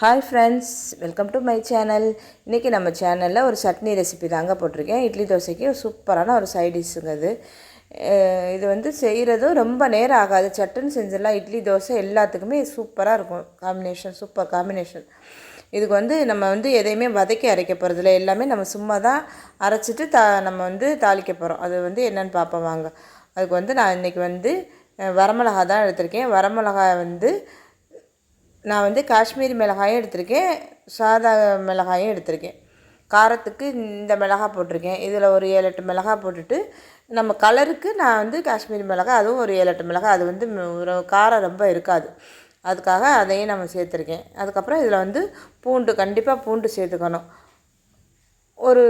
Hi friends welcome to my channel இன்றைக்கி நம்ம சேனலில் ஒரு சட்னி ரெசிபி தாங்க போட்டிருக்கேன். இட்லி தோசைக்கு ஒரு சூப்பரான ஒரு சைடிஷுங்க அது இது. இது வந்து செய்கிறதும் ரொம்ப நேரம் ஆகாது. சட்டுன்னு செஞ்சிடலாம். இட்லி தோசை எல்லாத்துக்குமே சூப்பராக இருக்கும். காம்பினேஷன் சூப்பர் காம்பினேஷன் இதுக்கு வந்து நம்ம வந்து எதையுமே வதக்கி அரைக்க போகிறதில்ல எல்லாமே நம்ம சும்மா தான் அரைச்சிட்டு தா நம்ம வந்து தாளிக்க போகிறோம் அது வந்து என்னென்னு பார்ப்போம் வாங்க. அதுக்கு வந்து நான் இன்றைக்கி வந்து வரமிளகா தான் எடுத்திருக்கேன். வரமிளகாய் வந்து நான் வந்து காஷ்மீரி மிளகாயும் எடுத்திருக்கேன் சாதா மிளகாயும் எடுத்திருக்கேன். காரத்துக்கு இந்த மிளகாய் போட்டிருக்கேன். இதில் ஒரு ஏழு எட்டு மிளகாய் போட்டுட்டு நம்ம கலருக்கு நான் வந்து காஷ்மீரி மிளகாய் அதுவும் ஒரு ஏழு எட்டு மிளகாய். அது வந்து ஒரு காரம் ரொம்ப இருக்காது. அதுக்காக அதையும் நம்ம சேர்த்துருக்கேன். அதுக்கப்புறம் இதில் வந்து பூண்டு கண்டிப்பாக பூண்டு சேர்த்துக்கணும். ஒரு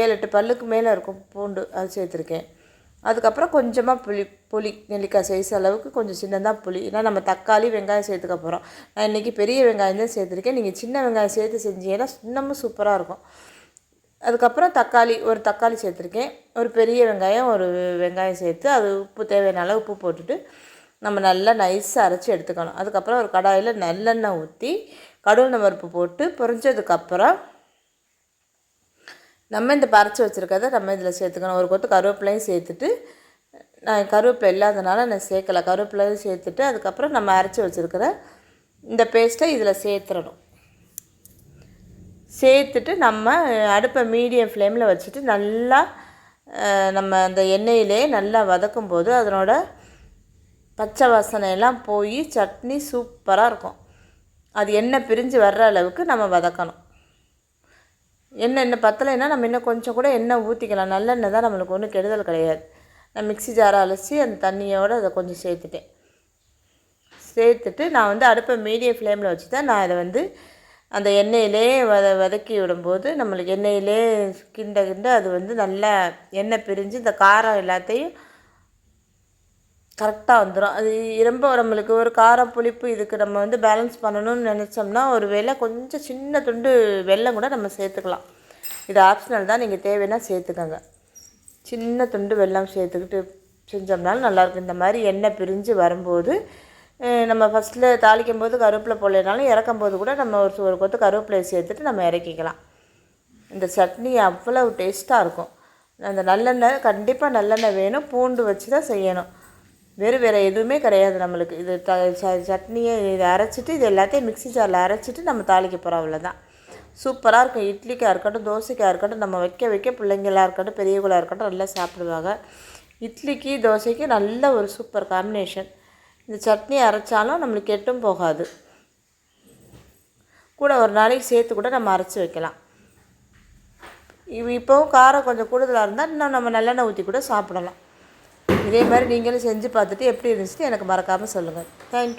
ஏழு எட்டு பல்லுக்கு மேலே இருக்கும் பூண்டு அது சேர்த்துருக்கேன். அதுக்கப்புறம் கொஞ்சமாக புளி புளி நெல்லிக்காய் சைஸ் அளவுக்கு கொஞ்சம் சின்னதாக புளி. ஏன்னா நம்ம தக்காளி வெங்காயம் சேர்த்துக்க போகிறோம் நான் இன்றைக்கி பெரிய வெங்காயம் தான் சேர்த்துருக்கேன். நீங்கள் சின்ன வெங்காயம் சேர்த்து செஞ்சீங்கன்னா இன்னமும் சூப்பராக இருக்கும். அதுக்கப்புறம் தக்காளி ஒரு தக்காளி சேர்த்துருக்கேன். ஒரு பெரிய வெங்காயம் ஒரு வெங்காயம் சேர்த்து அது உப்பு தேவையான அளவு உப்பு போட்டுட்டு நம்ம நல்லா நைஸாக அரைச்சி எடுத்துக்கணும். அதுக்கப்புறம் ஒரு கடாயில் நல்லெண்ணெய் ஊற்றி கடுகு பருப்பு போட்டு பொரிஞ்சதுக்கப்புறம் நம்ம இந்த பறச்சு வச்சுருக்கத நம்ம இதில் சேர்த்துக்கணும். ஒரு கொத்து கருவேப்பிலையும் சேர்த்துட்டு நான் கருவேப்பிலை இல்லாதனால நான் சேர்க்கல. கருவேப்பிலையும் சேர்த்துட்டு அதுக்கப்புறம் நம்ம அரைச்சி வச்சுருக்கிற இந்த பேஸ்ட்டை இதில் சேர்த்துடணும். சேர்த்துட்டு நம்ம அடுப்பை மீடியம் ஃப்ளேமில் வச்சுட்டு நல்லா நம்ம அந்த எண்ணெயிலே நல்லா வதக்கும் போது அதனோட பச்சை வாசனை எல்லாம் போய் சட்னி சூப்பராக இருக்கும். அது எண்ணெய் பிரிஞ்சு வர்ற அளவுக்கு நம்ம வதக்கணும். எண்ணெய் இன்னும் பத்தலைன்னா நம்ம இன்னும் கொஞ்சம் கூட எண்ணெய் ஊற்றிக்கலாம் நல்லெண்ணெய் தான் நம்மளுக்கு ஒன்றும் கெடுதல் கிடையாது. நான் மிக்ஸி ஜாரை அலசி அந்த தண்ணியோடு அதை கொஞ்சம் சேர்த்துட்டேன். சேர்த்துட்டு நான் வந்து அடுப்பை மீடியம் ஃப்ளேமில் வச்சு தான் நான் இதை வந்து அந்த எண்ணெயிலே வத வதக்கி விடும்போது நம்மளுக்கு எண்ணெயிலே கிண்ட கிண்ட அது வந்து நல்லா எண்ணெய் பிரிஞ்சு இந்த காரம் எல்லாத்தையும் கரெக்டாக வந்துடும் அது ரொம்ப நம்மளுக்கு ஒரு காரம் புளிப்பு இதுக்கு நம்ம வந்து பேலன்ஸ் பண்ணணும்னு நினச்சோம்னா ஒரு வேளை கொஞ்சம் சின்ன துண்டு வெல்லம் கூட நம்ம சேர்த்துக்கலாம். இது ஆப்ஷனல் தான். நீங்கள் தேவைன்னா சேர்த்துக்கோங்க. சின்ன துண்டு வெல்லம் சேர்த்துக்கிட்டு செஞ்சோம்னாலும் நல்லாயிருக்கும் இந்த மாதிரி எண்ணெய் பிரிஞ்சு வரும்போது நம்ம ஃபஸ்ட்டில் தாளிக்கும் போது கருவேப்பிலை போடலைனாலும் இறக்கும் போது கூட நம்ம ஒரு ஒரு கொத்து கருவேப்பிலையை சேர்த்துட்டு நம்ம இறக்கிக்கலாம். இந்த சட்னி அவ்வளவு டேஸ்ட்டாக இருக்கும். அந்த நல்லெண்ணெய் கண்டிப்பாக நல்லெண்ணெய் வேணும். பூண்டு வச்சு தான் செய்யணும். வெறும் வேறு எதுவுமே கிடையாது நம்மளுக்கு. இது த ச- சட்னியை இதை அரைச்சிட்டு இது எல்லாத்தையும் மிக்ஸி ஜாரில் அரைச்சிட்டு நம்ம தாளிக்க போகிறோம் அவ்வளோதான் சூப்பராக இருக்கும். இட்லிக்காக இருக்கட்டும் தோசைக்காக இருக்கட்டும் நம்ம வைக்க வைக்க பிள்ளைங்களாக இருக்கட்டும் பெரியவங்களாக இருக்கட்டும் நல்லா சாப்பிடுவாங்க. இட்லிக்கு தோசைக்கு நல்ல ஒரு சூப்பர் காம்பினேஷன் இந்த சட்னி அரைச்சாலும் நம்மளுக்கு கெட்டும் போகாது. கூட ஒரு நாளைக்கு சேர்த்து கூட நம்ம அரைச்சி வைக்கலாம். இவ் இப்போவும் காரம் கொஞ்சம் கூடுதலாக இருந்தால் இன்னும் நம்ம நல்லெண்ணெய் ஊற்றி கூட சாப்பிடலாம். இதே மாதிரி நீங்களும் செஞ்சு பார்த்துட்டு எப்படி இருந்துச்சுன்னு எனக்கு மறக்காமல் சொல்லுங்கள் தேங்க்யூ